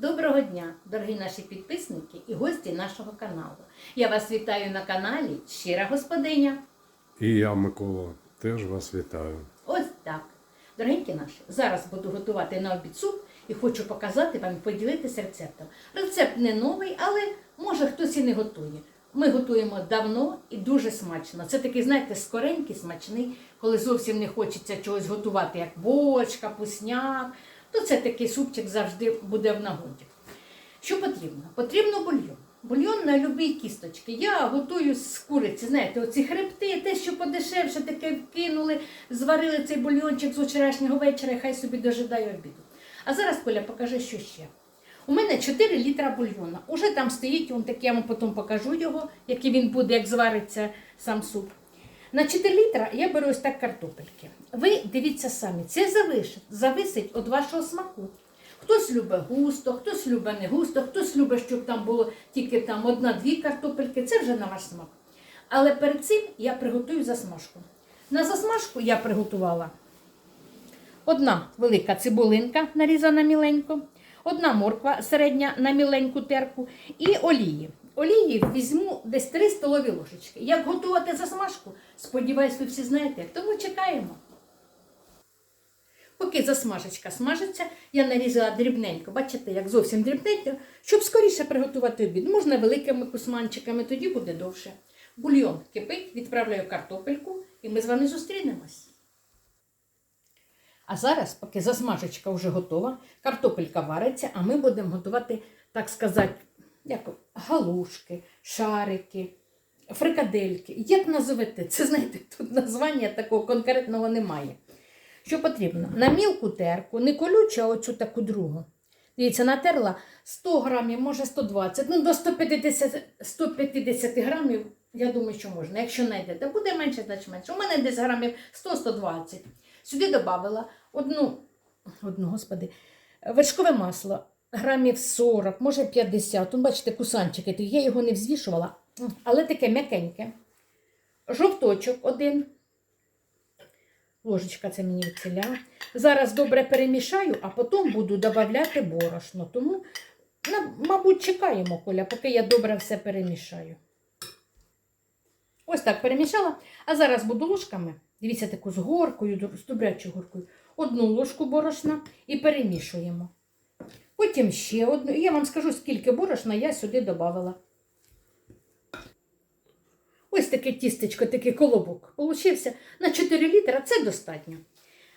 Доброго дня, дорогі наші підписники і гості нашого каналу. Я вас вітаю на каналі Щира Господиня. І я, Микола, теж вас вітаю. Ось так. Дорогенькі наші, зараз буду готувати на обід суп і хочу показати вам і поділитися рецептом. Рецепт не новий, але може хтось і не готує. Ми готуємо давно і дуже смачно. Це такий, знаєте, скоренький, смачний, коли зовсім не хочеться чогось готувати, як бочка, пусняк, то це такий супчик завжди буде в нагоді. Що потрібно? Потрібно бульйон. Бульйон на любі кісточки. Я готую з куриці, знаєте, оці хребти, те, що подешевше, таке вкинули, зварили цей бульйончик з вчорашнього вечора, і хай собі дожидає обіду. А зараз, Коля, покажи, що ще. У мене 4 літра бульйона. Уже там стоїть, он так я вам потім покажу його, який він буде, як звариться сам суп. На 4 літра я беру ось так картопельки. Ви дивіться самі, це зависить, від вашого смаку. Хтось любить густо, хтось любить не густо, хтось любить, щоб там було тільки там одна-дві картопельки, це вже на ваш смак. Але перед цим я приготую засмажку. На засмажку я приготувала одна велика цибулинка, нарізана міленько, одна морква середня на міленьку терку і олії. Олії візьму десь 3 столові ложечки. Як готувати засмажку? Сподіваюсь, ви всі знаєте, тому чекаємо. Поки засмажечка смажиться, я нарізала дрібненько, бачите, як зовсім дрібненько, щоб скоріше приготувати обід. Можна великими кусманчиками, тоді буде довше. Бульйон кипить, відправляю картопельку і ми з вами зустрінемось. А зараз, поки засмажечка вже готова, картопелька вариться, а ми будемо готувати, так сказати, як галушки, шарики, фрикадельки. Як називете? Це знаєте, тут названня такого конкретного немає. Що потрібно? На мілку терку, не колючу, а оцю таку другу. Дивіться, натерла 100 грамів, може 120, ну до 150, 150 грамів, я думаю, що можна. Якщо знайдете, буде менше, значить менше. У мене десь грамів 100-120. Сюди додала одну, одну, господи, вершкове масло, грамів 40, може 50. Тут, бачите, кусанчики, я його не взвішувала, але таке м'якеньке. Жовточок один. Ложечка це мені відціля. Зараз добре перемішаю, а потім буду додавати борошно. Тому, мабуть, чекаємо, Коля, поки я добре все перемішаю. Ось так перемішала. А зараз буду ложками. Дивіться, таку з горкою, з добрячою горкою. Одну ложку борошна і перемішуємо. Потім ще одну. І я вам скажу, скільки борошна я сюди додавала. Ось таке тістечко, такий колобок получився. На 4 літра це достатньо.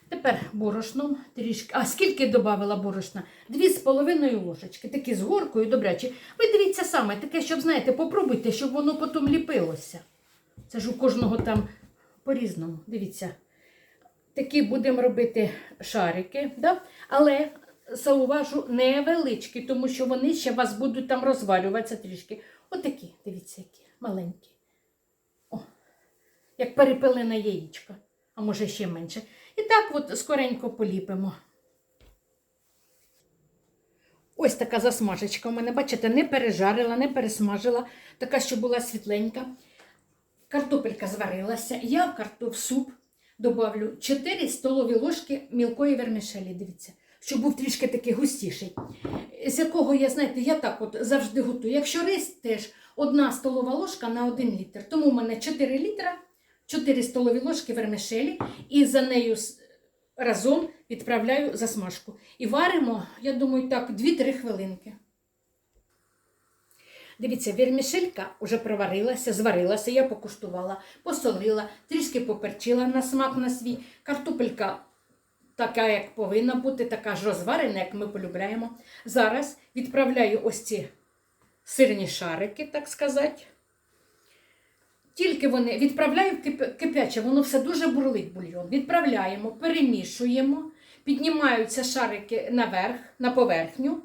Тепер борошном трішки. А скільки додавала борошна? Дві з половиною ложечки, такі з горкою добрячі. Ви дивіться саме, таке, щоб, знаєте, попробуйте, щоб воно потім ліпилося. Це ж у кожного там по-різному. Дивіться. Такі будемо робити шарики, да? але зауважу невеличкі, тому що вони ще вас будуть там розвалюватися трішки. Отакі, дивіться, які маленькі. О, як перепилене яєчко, а може ще менше. І так от скоренько поліпимо. Ось така засмажечка у мене, бачите, не пережарила, не пересмажила, така, що була світленька. Картопелька зварилася. Я в картоп суп добавлю 4 столові ложки мілкої вермішелі. Дивіться, щоб був трішки такий густіший. З якого я, знаєте, я так от завжди готую. Якщо рис теж одна столова ложка на 1 літр. Тому у мене 4 літра, 4 столові ложки вермішелі, і за нею разом відправляю засмажку. І варимо, я думаю, так, 2-3 хвилинки. Дивіться, вірмішелька вже проварилася, зварилася, я покуштувала, посолила, трішки поперчила на смак на свій. Картопелька така, як повинна бути, така ж розварена, як ми полюбляємо. Зараз відправляю ось ці сирні шарики, так сказати. Тільки вони відправляю кипяче, воно все дуже бурлить бульйон. Відправляємо, перемішуємо, піднімаються шарики наверх, на поверхню.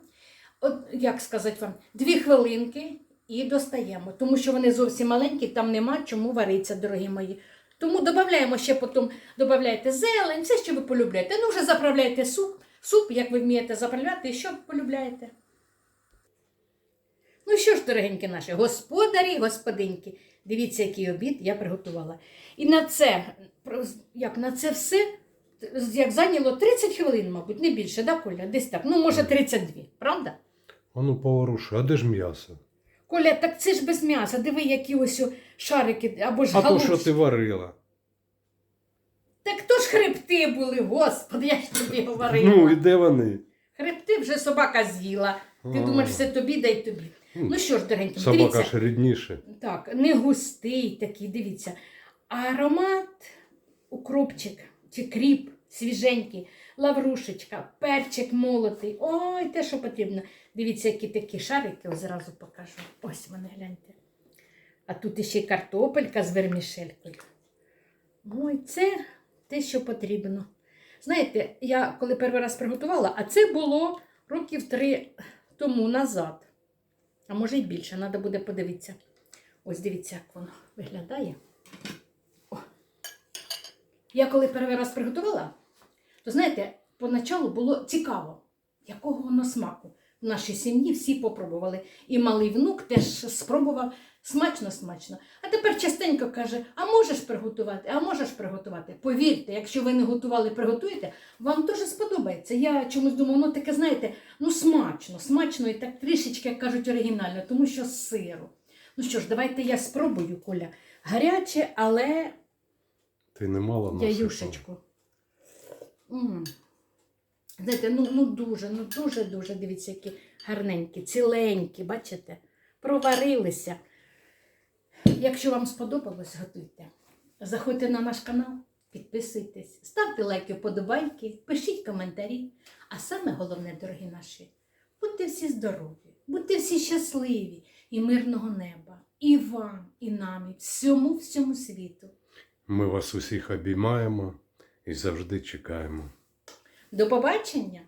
От, як сказати вам, дві хвилинки і достаємо, тому що вони зовсім маленькі, там нема чому варитися, дорогі мої. Тому додаємо ще потім, додаєте зелень, все, що ви полюбляєте. Ну, вже заправляйте суп, суп, як ви вмієте заправляти, і що полюбляєте. Ну що ж, дорогенькі наші, господарі, і господиньки, дивіться, який обід я приготувала. І на це, як на це все, як зайняло 30 хвилин, мабуть, не більше, да, Коля? Десь так. Ну, може, 32, правда? Ну поворуши, а де ж м'ясо? Коля, так це ж без м'яса. Диви, які ось шарики або ж А то, галушки. що ти варила. Так то ж хребти були, господи, я ж тобі говорила. Ну, і де вони? Хребти вже собака з'їла. Ти А. думаєш, все тобі, дай тобі. Ну що ж, дорогенькі, Собака дивіться. ж рідніше. Так, не густий такий, дивіться. Аромат укропчик чи кріп свіженький, лаврушечка, перчик молотий. Ой, те, що потрібно. Дивіться, які такі шарики, зразу покажу. Ось вони, гляньте. А тут іще й картопелька з вермішелькою. Ой, це те, що потрібно. Знаєте, я коли перший раз приготувала, а це було років три тому назад. А може й більше, треба буде подивитися. Ось дивіться, як воно виглядає. О. Я коли перший раз приготувала, то знаєте, поначалу було цікаво, якого воно смаку. В нашій сім'ї всі попробували. І малий внук теж спробував смачно, смачно. А тепер частенько каже: а можеш приготувати, а можеш приготувати. Повірте, якщо ви не готували, приготуєте, вам дуже сподобається. Я чомусь думаю, ну таке, знаєте, ну смачно, смачно і так трішечки, як кажуть, оригінально, тому що з сиру. Ну що ж, давайте я спробую, Коля. Гаряче, але Ти не мала насипала? яюшечку. М. Знаєте, ну, ну дуже, ну дуже, дуже, дивіться, які гарненькі, ціленькі, бачите? Проварилися. Якщо вам сподобалось, готуйте. Заходьте на наш канал, підписуйтесь, ставте лайки, вподобайки, пишіть коментарі. А саме головне, дорогі наші, будьте всі здорові, будьте всі щасливі і мирного неба. І вам, і нам, і всьому, всьому світу. Ми вас усіх обіймаємо і завжди чекаємо. До побачення!